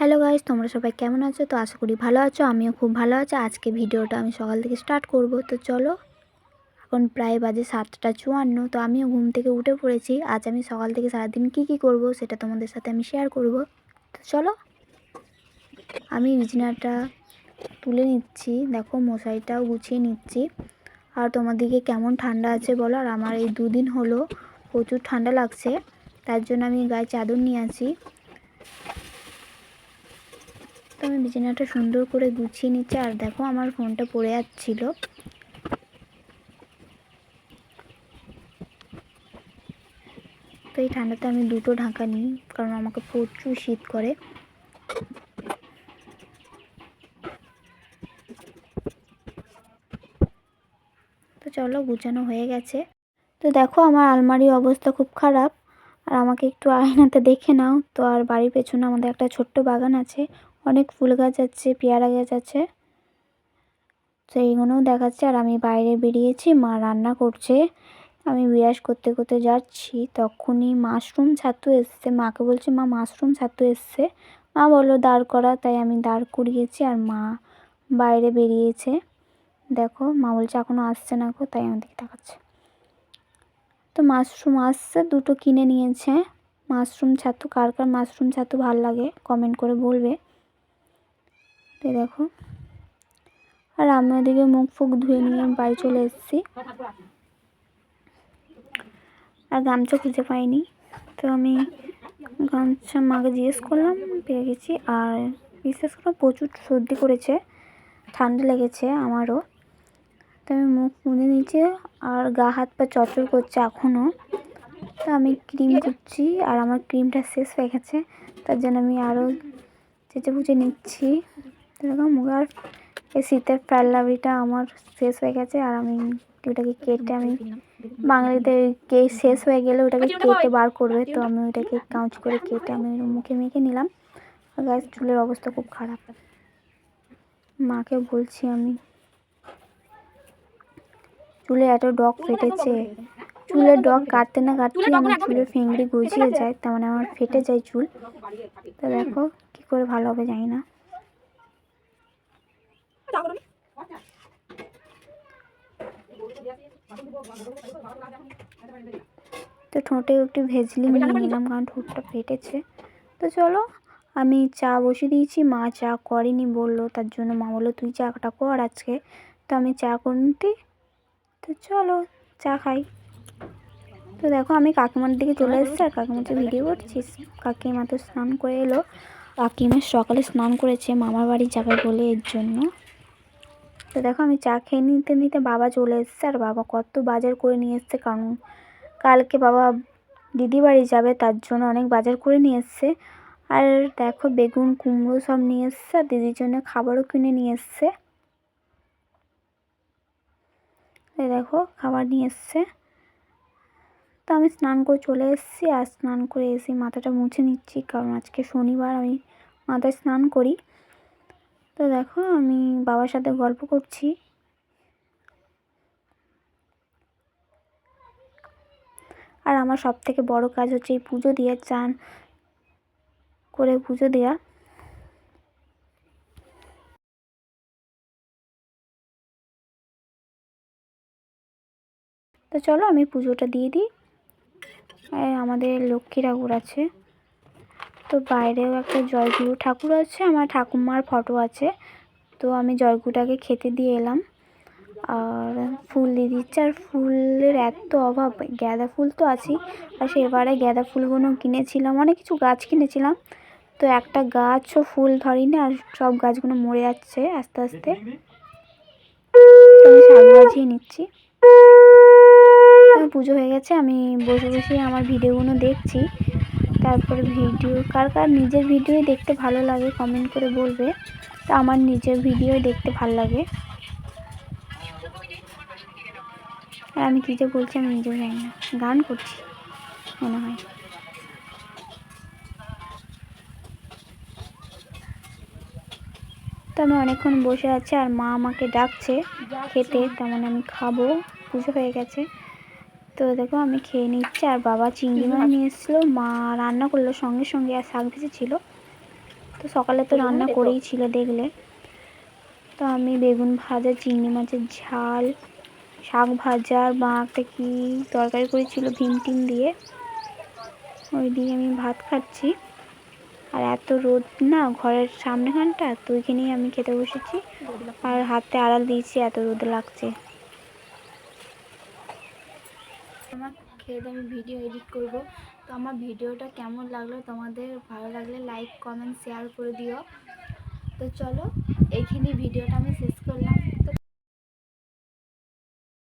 Hello guys তোমরা সবাই কেমন আছো? তো আশা করি ভালো আছো, আমিও খুব ভালো আছি। আজকে ভিডিওটা আমি সকাল থেকে স্টার্ট করব। তো চলো, এখন প্রায় বাজে সাতটা চুয়ান্ন, তো আমিও ঘুম থেকে উঠে পড়েছি। আজ আমি সকাল থেকে সারাদিন কি কি করব সেটা তোমাদের সাথে আমি শেয়ার করব। তো চলো, আমি বিছানাটা তুলে নিচ্ছি। দেখো, মশারিটাও গুছিয়ে নিচ্ছি। আর তোমাদেরকে কেমন ঠান্ডা আছে বলো? আর আমার এই দুদিন হলো প্রচুর ঠান্ডা লাগছে, তার জন্য আমি গায়ে চাদর নিয়ে আছি। তো আমি বিছানাটা সুন্দর করে গুছিয়ে নিচ্ছি, আর দেখো আমার ফোনটা পড়ে যাচ্ছিল। তো এই ঠান্ডাতে আমি দুটো ঢাকা নিই, কারণ আমাকে প্রচুর শীত করে। তো চলো গুছানো হয়ে গেছে। তো দেখো আমার আলমারির অবস্থা খুব খারাপ, আর আমাকে একটু আয়নাতে দেখে নাও। তো আর বাড়ির পেছনে আমাদের একটা ছোট্ট বাগান আছে অনেক ফুল গাছ আছে, পেয়ারা গাছ আছে। তো এইগুলোও দেখাচ্ছে আর আমি বাইরে বেরিয়েছি, মা রান্না করছে। আমি বিরাজ করতে করতে যাচ্ছি, তখনই মাশরুম ছাতু এসছে। মাকে বলছি, মা, মাশরুম ছাতু এসছে। মা বলল, দাঁড় করা। তাই আমি দাঁড় করিয়েছি আর মা বাইরে বেরিয়েছে। দেখো, মা বলছে এখনও আসছে না গো। তাই আমাদেরকে দেখাচ্ছে। তো মাশরুম আসছে, দুটো কিনে নিয়েছে। মাশরুম ছাতু, কার কার মাশরুম ছাতু ভালো লাগে কমেন্ট করে বলবে। তো দেখো। আর আমি ওদিকে মুখ ফুক ধুয়ে নিয়ে বাড়ি চলে এসেছি। আর গামছা খুঁজে পাইনি। তো আমি গামছা মাকে জিজ্ঞেস করলাম, পেয়ে গেছি। আর বিশেষ করে প্রচুর সর্দি করেছে, ঠান্ডা লেগেছে আমারও। তো আমি মুখ মুঁজে নিয়েছি আর গা হাত পা চচর করছে এখনও। তো আমি ক্রিম করছি আর আমার ক্রিমটা শেষ হয়ে গেছে। তার জন্য আমি আরও চেঁচে পুচে নিচ্ছি। এরকম আর এই শীতের ফ্যালাবিটা আমার শেষ হয়ে গেছে আর আমি ওটাকে কেটে আমি বাঙালিদের কে শেষ হয়ে গেলে ওটাকে কেটে বার করবে তো আমি ওটাকে কাউচ করে কেটে আমি মুখে মেখে নিলাম। আর গাছ চুলের অবস্থা খুব খারাপ। মাকে বলছি আমি চুলে এত ডগ ফেটেছে। চুলের ডগ কাটতে না কাটতে আমার চুলের ফিঙ্গড়ি গজিয়ে যায় তার মানে আমার ফেটে যায় চুল। তো দেখো কী করে ভালো হবে জানি না। তো ঠোঁটে একটু ভেজলি নিয়ে নিলাম কারণ ঠোঁটটা ফেটেছে। তো চলো আমি চা বসিয়ে দিয়েছি মা চা করেনি বলল তার জন্য মা বলল তুই চাটা কর আজকে। তো আমি চা করে নিতে তো চলো চা খাই। তো দেখো আমি কাকিমার দিকে চলে এসেছি আর কাকিমার তো ভিডিও করছিস কাকিমা তো স্নান করে এলো। কাকিমা সকালে স্নান করেছে মামার বাড়ি যাবে বলে এর জন্য। তো দেখো আমি চা খেয়ে নিতে নিতে বাবা চলে এসছে আর বাবা কত বাজার করে নিয়ে এসছে কারণ কালকে বাবা দিদি বাড়ি যাবে তার জন্য অনেক বাজার করে নিয়ে এসছে। আর দেখো বেগুন, কুমড়ো সব নিয়ে এসছে আর দিদির জন্য খাবারও কিনে নিয়ে এসছে। দেখো খাবার নিয়ে এসছে। তো আমি স্নান করে চলে এসেছি আর স্নান করে এসে মাথাটা মুছে নিচ্ছি কারণ আজকে শনিবার আমি মাথায় স্নান করি। তো দেখো, আমি বাবার সাথে গল্প করছি। আর আমার সব থেকে বড় কাজ হচ্ছে এই পুজো দিয়ে, চান করে পুজো দেওয়া তো চলো আমি পুজোটা দিয়ে দিই। আমাদের লক্ষ্মী ঠাকুর আছে। তো বাইরেও একটা জয়গুরু ঠাকুর আছে, আমার ঠাকুমার ফটো আছে। তো আমি জয়গুরুটাকে খেতে দিয়ে এলাম। আর ফুল দিয়ে দিচ্ছে, আর ফুলের এত অভাব, গাঁদা ফুল তো আছেই। আর সেবারে গাঁদা ফুলগুলো কিনেছিলাম, অনেক কিছু গাছ কিনেছিলাম। তো একটা গাছও ফুল ধরেনি, আর সব গাছগুলো মরে যাচ্ছে আস্তে আস্তে। আমি শাক বাজিয়ে নিচ্ছি। পুজো হয়ে গেছে, আমি বসে বসে আমার ভিডিওগুলো দেখছি। তারপরে ভিডিও, কার কার নিজের ভিডিওই দেখতে ভালো লাগে কমেন্ট করে বলবে। তা আমার নিজের ভিডিও দেখতে ভালো লাগে। আর আমি কী যে বলছি আমি নিজেও জানি না। গান করছি, মনে হয়। তো আমি অনেকক্ষণ বসে আছি আর মা আমাকে ডাকছে, খেতে। তেমন আমি খাব, পুজো হয়ে গেছে। তো দেখো আমি খেয়ে নিচ্ছি আর বাবা চিংড়ি মাছ নিয়ে এসেছিল। মা রান্না করল সঙ্গে সঙ্গে আর শাক ভেজেছিলো তো সকালে তো রান্না করেই ছিল দেখলে। তো আমি বেগুন ভাজা চিংড়ি মাছের ঝাল শাক ভাজা আর মা একটা কি তরকারি করেছিল ভিম টিম দিয়ে। ওই দিয়ে আমি ভাত খাচ্ছি। আর এত রোদ না ঘরের সামনেখানটা তো ওইখানেই আমি খেতে বসেছি। আর হাতে আড়াল দিয়েছি এত রোদ লাগছে। আমার খেয়ে আমি ভিডিও এডিট করব। তো আমার ভিডিওটা কেমন লাগল তোমাদের ভালো লাগলে লাইক কমেন্ট শেয়ার করে দিও। তো চলো এইখানেই ভিডিওটা আমি শেষ করলাম।